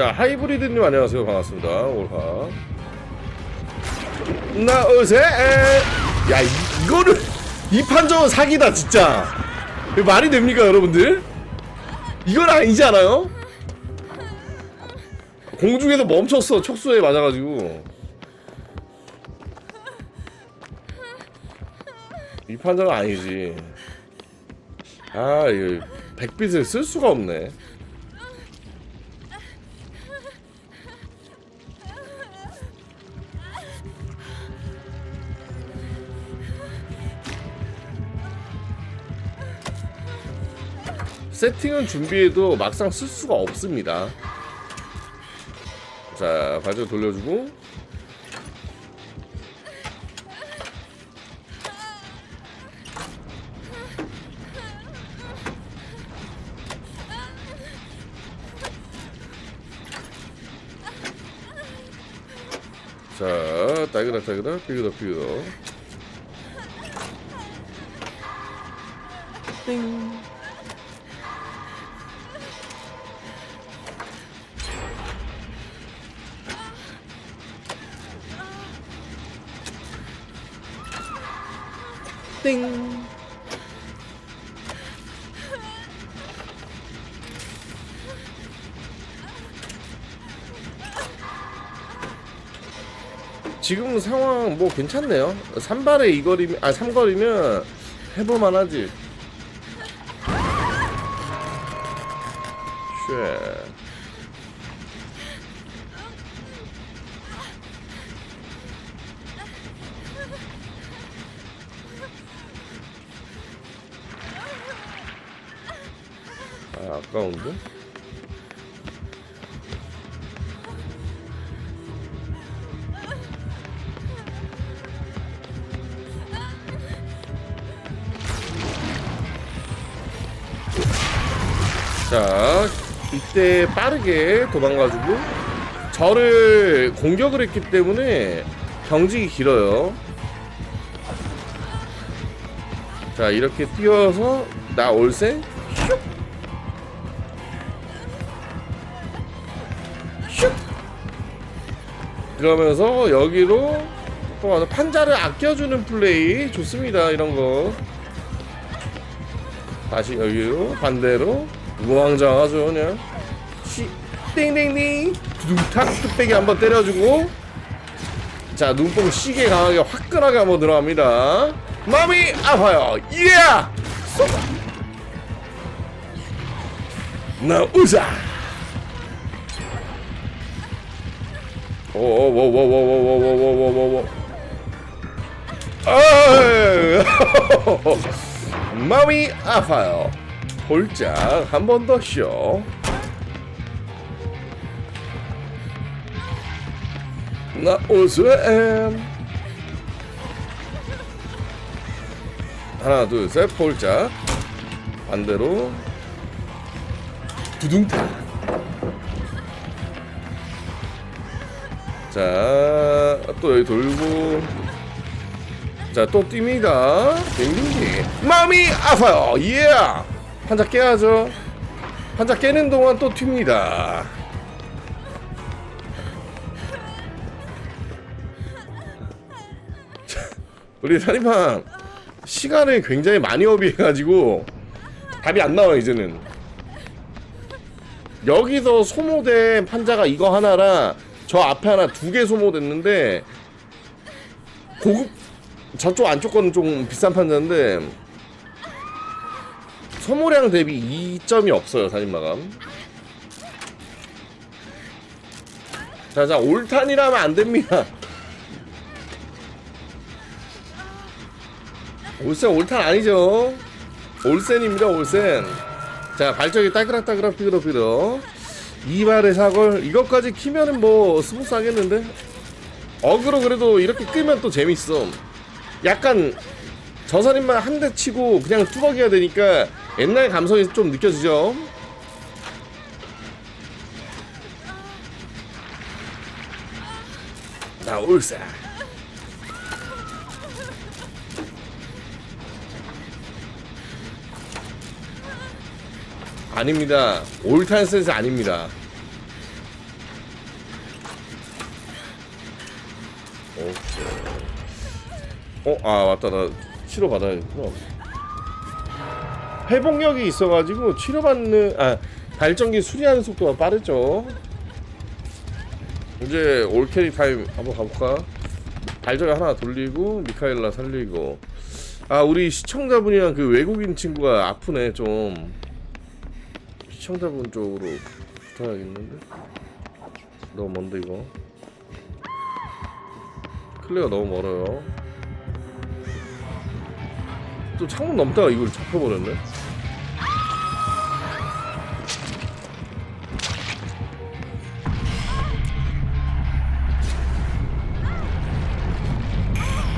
자 하이브리드님 안녕하세요. 반갑습니다. 올하. 나오세 야 이, 이거를 이 판정은 사기다 진짜. 말이 됩니까 여러분들? 이건 아니지 않아요? 공중에서 멈췄어 촉수에 맞아가지고. 이 판정은 아니지. 아 이거 백빛을 쓸 수가 없네 세팅은 준비해도 막상 쓸 수가 없습니다. 자, 발전 돌려주고. 자, 따그락 따그락 삐그덕 삐그덕. 띵. 띵. 지금 상황 뭐 괜찮네요. 3발에 이 거리면 아 3거리면 해볼 만 하지. 쉣. 아, 아까운데? 자, 이때 빠르게 도망가지고 저를 공격을 했기 때문에 경직이 길어요. 자, 이렇게 뛰어서 나 올세 그러면서 여기로 또 와서 판자를 아껴주는 플레이. 좋습니다 이런 거. 다시 여기로 반대로. 우왕좌왕하죠 그냥 시 띵띵띵 두둥탁 뚝배기 한번 때려주고. 자 눈뽕 시계 강하게 화끈하게 한번 들어갑니다. 마음이 아파요. 예! 우자 오오오오오오오오오오오오오 마음이 아파요 홀짝 한 번 더 쇼. 나 오스엠 하나 둘셋 폴짝 반대로 두둥탕 자 또 여기 돌고. 자 또 뜁니다. 빙빙빙 마음이 아파요. 예. 한자 깨야죠. 한자 깨는 동안 또 튑니다. 우리 사리방 시간을 굉장히 많이 허비해가지고 답이 안 나와 이제는. 여기서 소모된 판자가 이거 하나랑 저 앞에 하나 두 개 소모됐는데 고급 저쪽 안쪽 거는 좀 비싼 판자인데 소모량 대비 2점이 없어요 살인마감. 자자 올탄이라면 안 됩니다. 올센 올탄 아니죠? 올센입니다 올센. 자 발전기 따그락따그락 삐그덕삐그덕 이발의 사골 이것까지 키면은 뭐 스무스 하겠는데? 어그로 그래도 이렇게 끄면 또 재밌어. 약간 저살인만 한 대 치고 그냥 뚜벅이야 되니까 옛날 감성이 좀 느껴지죠? 나 올세 아닙니다. 올타임 센스 아닙니다. 오케이. 어, 아, 맞다. 나 치료받아야겠구나. 회복력이 있어가지고 치료받는, 아, 발전기 수리하는 속도가 빠르죠. 이제 올캐리 타임 한번 가볼까? 발전기 하나 돌리고, 미카엘라 살리고. 아, 우리 시청자분이랑 그 외국인 친구가 아프네, 좀. 시청자분 쪽으로 붙어야겠는데? 너무 먼데 이거? 클레가 너무 멀어요. 또 창문 넘다가 이걸 잡혀버렸네?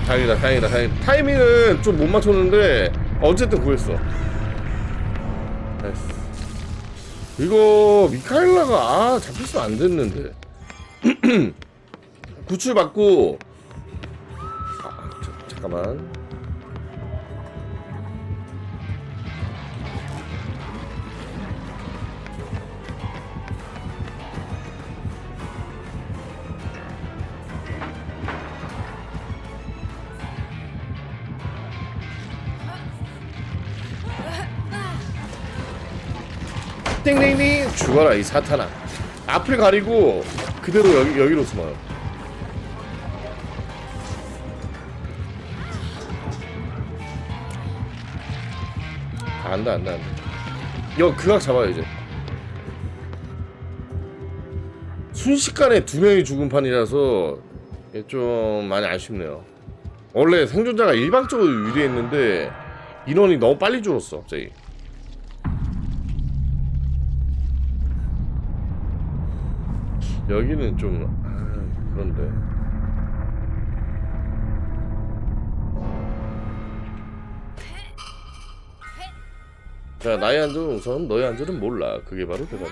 다행이다 다행이다 다행이다. 타이밍은 좀 못 맞췄는데 어쨌든 구했어. 나이스 이거 미카엘라가 아 잡혔으면 안 됐는데. 구출 받고. 아 자, 잠깐만 땡땡땡 죽어라 이 사탄아. 앞을 가리고 그대로 여기, 여기로 숨어요. 안돼 안돼 안돼. 이거 그각 잡아요 이제. 순식간에 두 명이 죽은 판이라서 좀 많이 아쉽네요. 원래 생존자가 일방적으로 유리했는데 인원이 너무 빨리 줄었어 갑자기 여기는 좀 아, 그런데. 자 나의 안전은 우선 너의 안전은 몰라. 그게 바로 대답해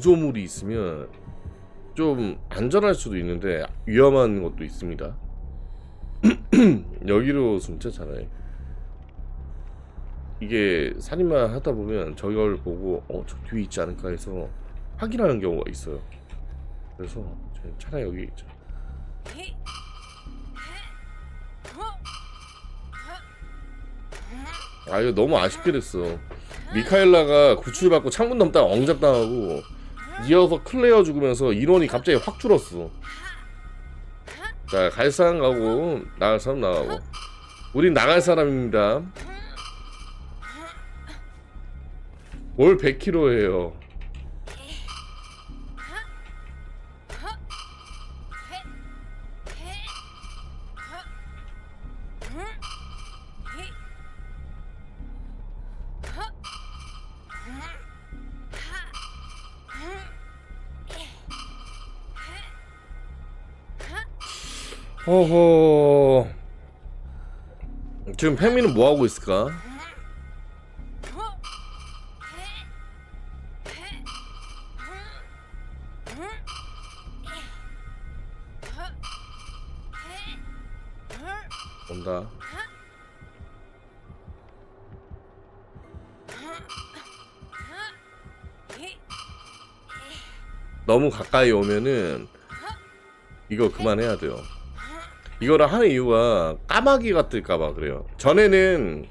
구조물이 있으면 좀 안전할 수도 있는데 위험한 것도 있습니다. 여기로 차라리. 이게 살인만 하다 보면 저걸 보고 어 저 뒤에 있지 않을까 해서 확인하는 경우가 있어요. 그래서 차라리 여기 있죠. 아 이거 너무 아쉽게 됐어. 미카엘라가 구출받고 창문 넘다가 엉잡당하고 이어서 클레어 죽으면서 인원이 갑자기 확 줄었어. 자, 갈 사람 가고 나갈 사람 나가고. 우린 나갈 사람입니다. 월 100kg예요. 허허. 지금 팽미는 뭐 하고 있을까? 온다. 너무 가까이 오면은 이거 그만해야 돼요. 이거를 하는 이유가 까마귀가 뜰까봐 그래요. 전에는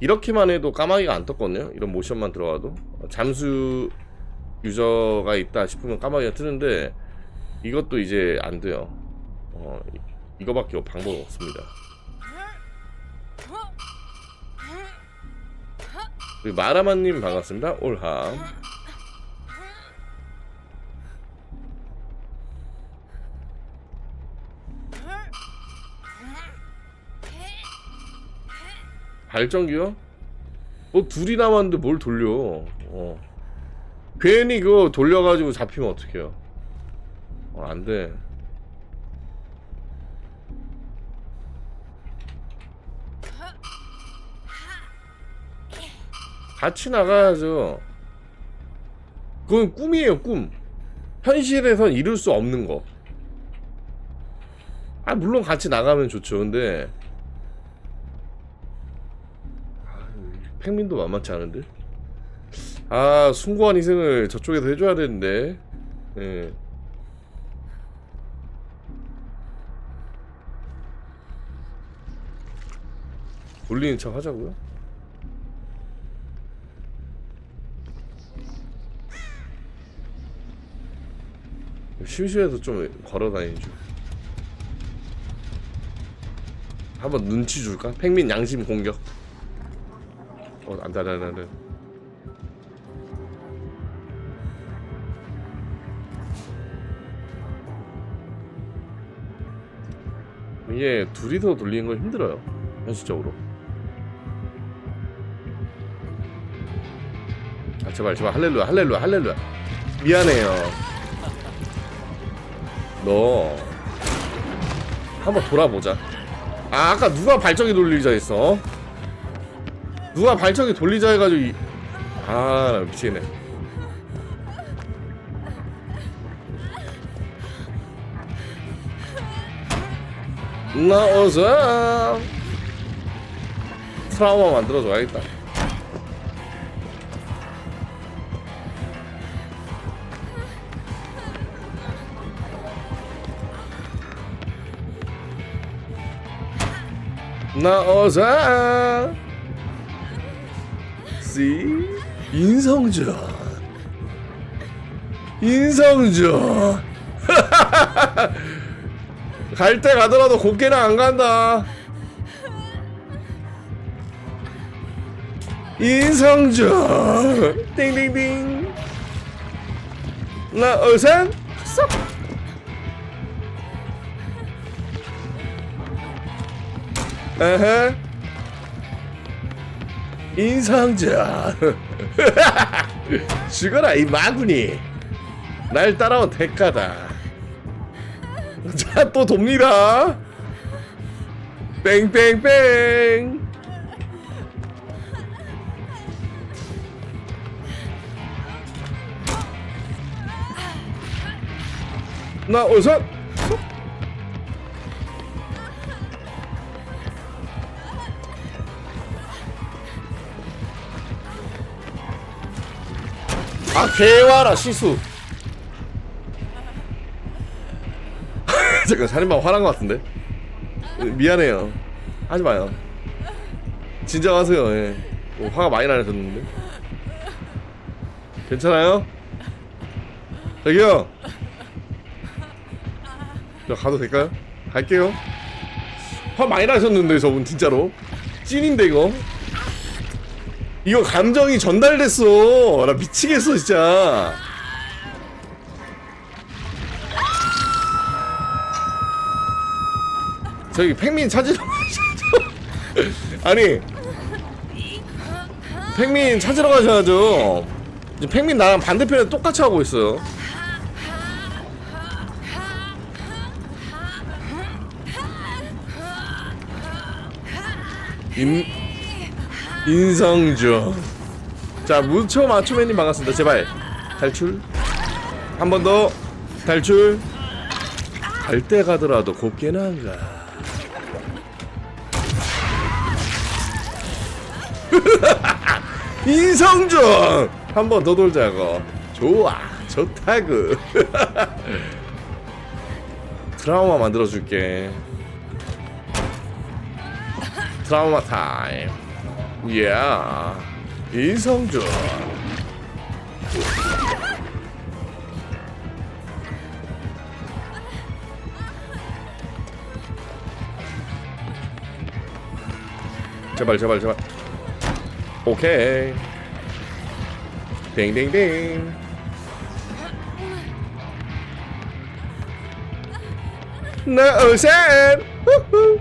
이렇게만 해도 까마귀가 안 떴거든요. 이런 모션만 들어가도 잠수 유저가 있다 싶으면 까마귀가 뜨는데 이것도 이제 안 돼요. 어, 이- 이거밖에 방법 없습니다. 그리고 마라마님 반갑습니다. 올함. 발전기요? 뭐 둘이 남았는데 뭘 돌려? 어. 괜히 그거 돌려가지고 잡히면 어떡해요? 어, 안 돼. 같이 나가야죠. 그건 꿈이에요, 꿈. 현실에선 이룰 수 없는 거. 아 물론 같이 나가면 좋죠 근데 팽민도 만만치 않은데 아 숭고한 희생을 저쪽에서 해줘야 되는데 예. 올리는 척 하자고요? 심심해서 좀 걸어다니죠 한번 눈치 줄까? 팽민 양심 공격 어 안돼 안돼 안돼 이게 둘이서 돌리는 건 힘들어요 현실적으로. 아 제발 제발 할렐루야 할렐루야 할렐루야. 미안해요. 너 한번 돌아보자. 아 아까 누가 발전기 돌리자 했어 누가 발전기 돌리자 해가지고 이... 아나 미치겠네. 나오자. 트라우마 만들어줘야겠다. 나오자 씨? 인성전 인성전 갈 때 가더라도 곱게는 안 간다. 인성전 띵띵띵 나오산 쏙. 에헤 인성전 죽어라 이 마구니. 날 따라온 대가다. 자 또 돕니다. 뺑뺑뺑. 나 우선 아 개와라 시수. 잠깐 살인마 화난 것 같은데? 미안해요. 하지 마요. 진정하세요 예. 어, 화가 많이 나셨는데. 괜찮아요? 저기요! 저 가도 될까요? 갈게요. 화 많이 나셨는데 저분 진짜로. 찐인데 이거 이거 감정이 전달됐어. 나 미치겠어 진짜. 저기 팽민 찾으러 아니 팽민 찾으러 가셔야죠. 지금 팽민 나랑 반대편에 똑같이 하고 있어요. 인 인성조. 자 무초 마초맨님 반갑습니다. 제발. 탈출. 한 번 더. 탈출. 갈 때 가더라도 곱게는 안가. 인성전 한번 더 돌자고. 좋아. 좋다구 트라우마 만들어줄게. 트라우마 타임 예 인성전 제발 제발 제발. 오케이. 땡땡땡 나 우산 후후.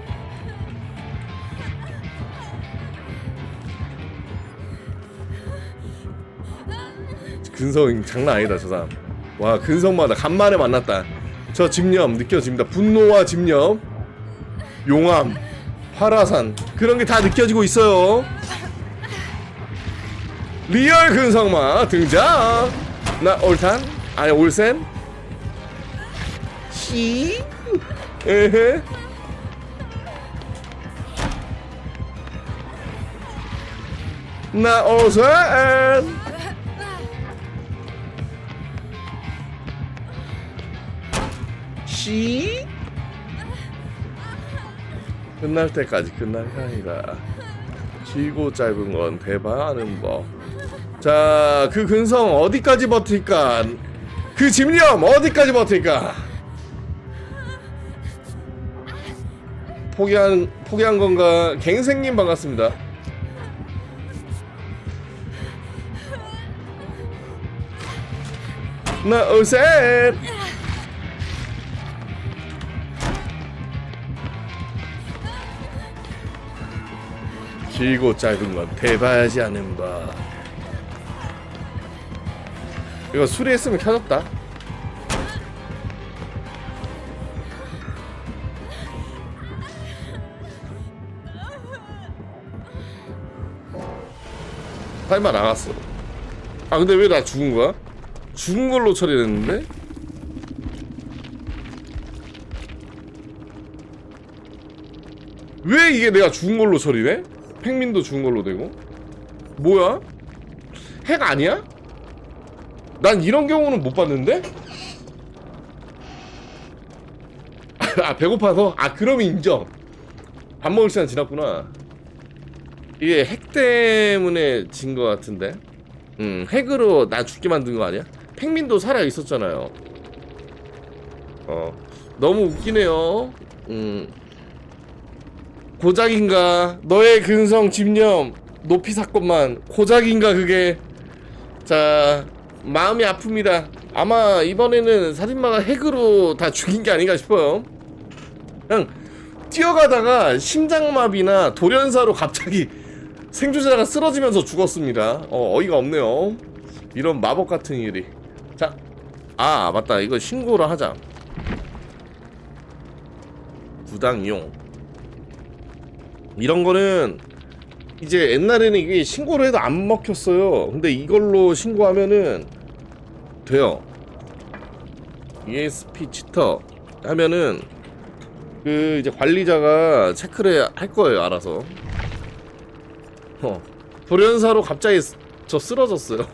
근성 장난 아니다 저 사람. 와 근성마다 간만에 만났다. 저 집념 느껴집니다. 분노와 집념 용암 화라산 그런 게 다 느껴지고 있어요. 리얼 근성마 등장! 나 올탄? 아니 올센? 시? 에헤. 나 오산. 시. 끝날 때까지 끝날 게 아니라 길고 짧은 건 대바하는 법. 자, 그 근성 어디까지 버틸까? 그 집념 어디까지 버틸까? 포기한 포기한 건가? 갱생님 반갑습니다. 나 오셋. 길고 짧은 건 대봐야지 않은 바. 이거 수리했으면 켜졌다. 할말 나갔어. 아 근데 왜 나 죽은 거야? 죽은 걸로 처리했는데? 왜 이게 내가 죽은 걸로 처리돼? 팽민도 죽은 걸로 되고? 뭐야? 핵 아니야? 난 이런 경우는 못 봤는데? 아 배고파서? 아 그럼 인정 밥 먹을 시간 지났구나 이게 핵 때문에 진거 같은데 음 핵으로 나 죽게 만든 거 아니야? 팽민도 살아 있었잖아요 어 너무 웃기네요 음 고작인가? 너의 근성 집념 높이 사건만 고작인가 그게? 자 마음이 아픕니다. 아마 이번에는 살인마가 핵으로 다 죽인 게 아닌가 싶어요. 그냥 뛰어가다가 심장마비나 돌연사로 갑자기 생존자가 쓰러지면서 죽었습니다. 어, 어이가 없네요. 이런 마법 같은 일이. 자 아 맞다. 이거 신고를 하자. 부당 이용 이런 거는 이제 옛날에는 이게 신고를 해도 안 먹혔어요. 근데 이걸로 신고하면은 돼요. ESP 치터 하면은 그 이제 관리자가 체크를 할 거예요. 알아서. 어. 돌연사로 갑자기 저 쓰러졌어요.